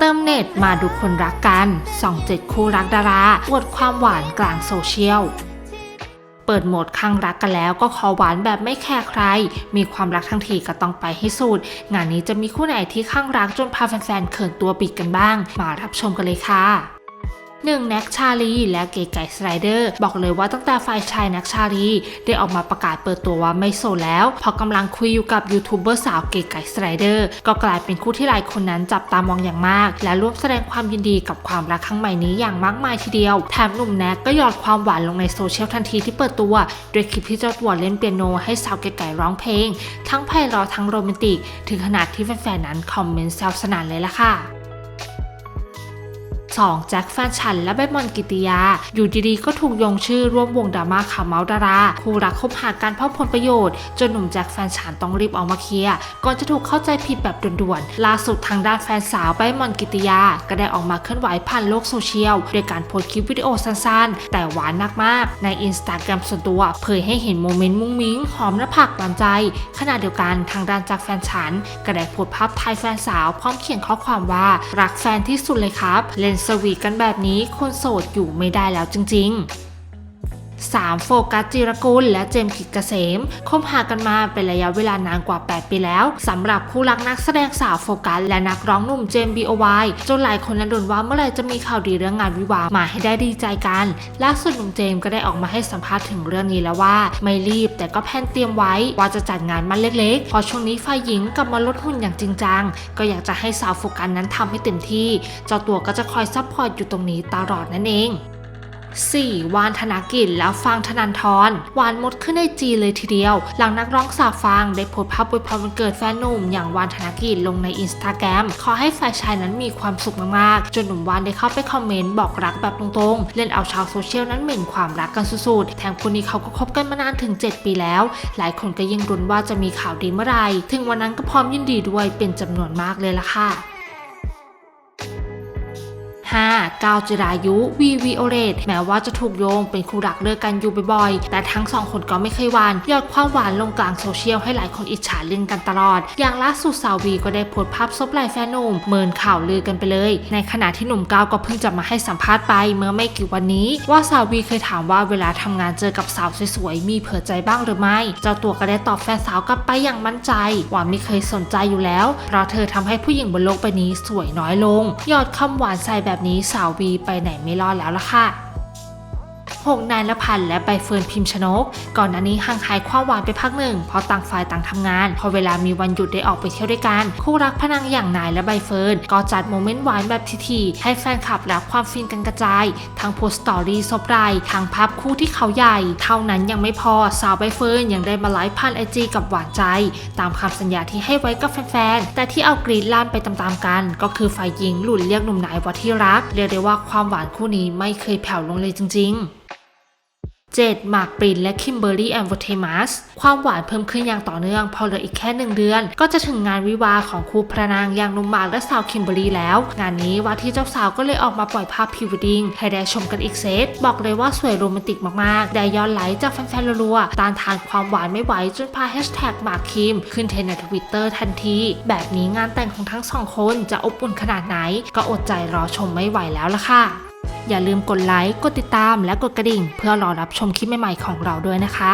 เติมเน็ตมาดูคนรักกัน 27 คู่รักดาราอวดความหวานกลางโซเชียล เปิดโหมดข้างรักกันแล้วก็ขอหวานแบบไม่แคร์ใคร มีความรักทั้งทีก็ต้องไปให้สุด งานนี้จะมีคู่ไหนที่ข้างรักจนพาแฟนๆเขินตัวปิดกันบ้าง มารับชมกันเลยค่ะ หนึ่งแน็กชาลีและเก๋ไก่สไลเดอร์บอกเลยว่าตั้งแต่ฝ่ายชายแน็กชาลีได้ออกมาประกาศเปิดตัวว่าไม่โสดแล้วพราะกำลังคุยอยู่กับยูทูบเบอร์สาวเก๋ไก่สไลเดอร์ก็กลายเป็นคู่ที่หลายคนนั้นจับตามองอย่างมาก และร่วมแสดงความยินดีกับความรักครั้งใหม่นี้อย่างมากมายทีเดียวแถมหนุ่มแน็กก็หยอดความหวานลงในโซเชียลทันทีที่เปิดตัวโดยคลิปที่เจ้าตัวเล่นเปียโนให้สาวเก๋ไก่ร้องเพลง ทั้งไพเราะทั้งโรแมนติก ถึงขนาดที่แฟนๆนั้นคอมเมนต์แซวสนั่นเลยล่ะค่ะ 2. แจ็คแฟนฉันและใบมอนกิติยา อยู่ดีๆก็ถูกโยงชื่อร่วมวงดราม่าข่าวเมาส์ดาราคู่รักคบหากันเพราะผลประโยชน์ จนหนุ่มแจ็คแฟนฉันต้องรีบออกมาเคลียร์ก่อนจะถูกเข้าใจผิดแบบด่วนๆล่าสุดทางด้านแฟนสาวใบมอนกิติยา ก็ได้ออกมาเคลื่อนไหวผ่านโลกโซเชียลโดยการโพสต์คลิปวิดีโอสั้นๆ แต่หวานนักมากในอินสตาแกรมส่วนตัว เผยให้เห็นโมเมนต์มุ้งมิ้งหอมหน้าผากหวานใจ ขณะเดียวกันทางด้านจากแฟนฉันก็ได้โพสต์ภาพถ่ายแฟนสาวพร้อมเขียนข้อความว่ารักแฟนที่สุดเลยครับเลนสวีทกันแบบนี้คนโสดอยู่ไม่ได้แล้วจริง ๆ 3. โฟกัสจิรกุลและเจมส์กิจเกษมคบหากันมาเป็นระยะเวลานานกว่า 8 ปีแล้วสำหรับคู่รักนักแสดงสาวโฟกัส และนักร้องหนุ่มเจมส์บีโอวจนหลายคนนั้นดนว่าเมื่อไหร่จะมีข่าวดีเรื่องงานวิวามาให้ได้ดีใจกันล่าสุดหนุ่มเจมส์ก็ได้ออกมาให้สัมภาษณ์ถึงเรื่องนี้แล้วว่า ไม่รีบแต่ก็แพนเตรียมไว้ว่าจะจัดงานมันเล็กๆเพราะช่วงนี้ฝ่ายหญิงกลับมาลดหุ่นอย่างจริงจังก็อยากจะให้สาวโฟกัสนั้นทำให้เต็มที่ เจ้าตัวก็จะคอยซัพพอร์ตอยู่ตรงนี้ตลอดนั่นเอง 4. วานธนกิจแล้วฟางธนันทรหวานมดขึ้นในจีเลยทีเดียว หลังนักร้องสาวฟางได้โพสต์ภาพอวยพรวันเกิดแฟนหนุ่มอย่างวานธนกิจลงในอินสตาแกรมขอให้ฝ่ายชายนั้นมีความสุขมากๆ จนหนุ่มวานได้เข้าไปคอมเมนต์บอกรักแบบตรงๆ เล่นเอาชาวโซเชียลนั้นเหม็นความรักกันสุดๆ แถมคนนี้เขาก็คบกันมานานถึง 7 ปีแล้ว หลายคนก็ยิ่งรุนว่าจะมีข่าวดีเมื่อไหร่ถึงวันนั้นก็พร้อมยินดีด้วยเป็นจำนวนมากเลยล่ะค่ะ 5. ก้าวจิรายุวีวีโอเรตแม้ว่าจะถูกโยงเป็นคู่รักเลิกกันอยู่บ่อยๆ แต่ทั้งสองคนก็ไม่เคยหวานยอดความหวานลงกลางโซเชียลให้หลายคนอิจฉาเล่นกันตลอด อย่างล่าสุดสาววีก็ได้โพสต์ภาพซบไหล่แฟนหนุ่มเมินข่าวลือกันไปเลย ในขณะที่หนุ่มก้าวก็เพิ่งจะมาให้สัมภาษณ์ไปเมื่อไม่กี่วันนี้ ว่าสาววีเคยถามว่าเวลาทำงานเจอกับสาวสวยๆมีเผื่อใจบ้างหรือไม่ เจ้าตัวก็ได้ตอบแฟนสาวกลับไปอย่างมั่นใจ ว่าไม่เคยสนใจอยู่แล้วเพราะเธอทำให้ผู้หญิงบนโลกใบนี้สวยน้อยลง ยอดคำหวานใส่แบบนี้สาววีไปไหนไม่รอดแล้วล่ะค่ะ 6นายละพันธ์และใบเฟิร์นพิมพ์ชนก ก่อนหน้านี้ห่างหายความหวานไปพักหนึ่งเพราะต่างฝ่ายต่างทำงาน พอเวลามีวันหยุดได้ออกไปเที่ยวด้วยกัน คู่รักพนังอย่างนายและใบเฟิร์นก็จัดโมเมนต์หวานแบบทีๆให้แฟนคลับรับความฟินกันกระจาย ทั้งโพสต์สตอรี่ซบไรทั้งภาพคู่ที่เขาใหญ่ เท่านั้นยังไม่พอสาวใบเฟิร์นยังได้มาไลฟ์ผ่านไอจีกับหวานใจ ตามคำสัญญาที่ให้ไว้กับแฟนๆแต่ที่เอากรีดล้านไปตามๆกัน ก็คือฝ่ายหญิงหลุนเรียกหนุ่มนายว่าที่รัก เรียกได้ว่าความหวานคู่นี้ไม่เคยแผ่วลงเลยจริง ๆ 7. หมากปรินและคิมเบอร์รี่แอมโวเทมัสความหวานเพิ่มขึ้นอย่างต่อเนื่อง พอเหลืออีกแค่หนึ่งเดือน ก็จะถึงงานวิวาของคู่พระนางอย่างนุ่มหมากและสาวคิมเบอร์รี่แล้ว งานนี้ว่าที่เจ้าสาวก็เลยออกมาปล่อยภาพพรีวดิ้งให้ได้ชมกันอีกเซต บอกเลยว่าสวยโรแมนติกมากๆ ได้ย้อดไลค์จากแฟนๆรัวๆต้านทานความหวานไม่ไหวจนพาแฮชแท็กหมากคิมขึ้นเทรนด์ในทวิตเตอร์ทันที แบบนี้งานแต่งของทั้งสองคนจะอบอุ่นขนาดไหน ก็อดใจรอชมไม่ไหวแล้วล่ะค่ะ อย่าลืมกดไลค์ กดติดตาม และกดกระดิ่ง เพื่อรอรับชมคลิปใหม่ๆของเราด้วยนะคะ